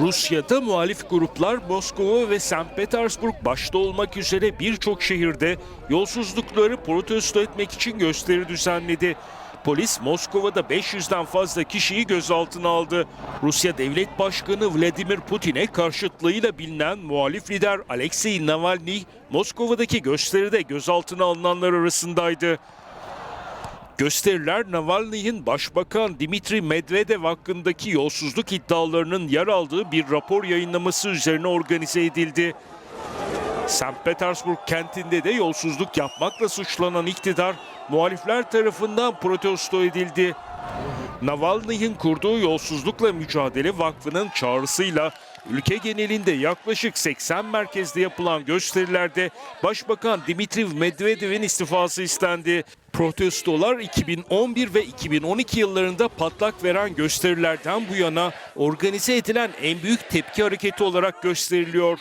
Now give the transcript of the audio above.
Rusya'da muhalif gruplar Moskova ve St. Petersburg başta olmak üzere birçok şehirde yolsuzlukları protesto etmek için gösteri düzenledi. Polis Moskova'da 500'den fazla kişiyi gözaltına aldı. Rusya Devlet Başkanı Vladimir Putin'e karşıtlığıyla bilinen muhalif lider Alexei Navalny, Moskova'daki gösteride gözaltına alınanlar arasındaydı. Gösteriler Navalny'in Başbakan Dimitri Medvedev hakkındaki yolsuzluk iddialarının yer aldığı bir rapor yayınlaması üzerine organize edildi. St. Petersburg kentinde de yolsuzluk yapmakla suçlanan iktidar muhalifler tarafından protesto edildi. Navalny'in kurduğu Yolsuzlukla Mücadele Vakfı'nın çağrısıyla ülke genelinde yaklaşık 80 merkezde yapılan gösterilerde Başbakan Dimitri Medvedev'in istifası istendi. Protestolar 2011 ve 2012 yıllarında patlak veren gösterilerden bu yana organize edilen en büyük tepki hareketi olarak gösteriliyor.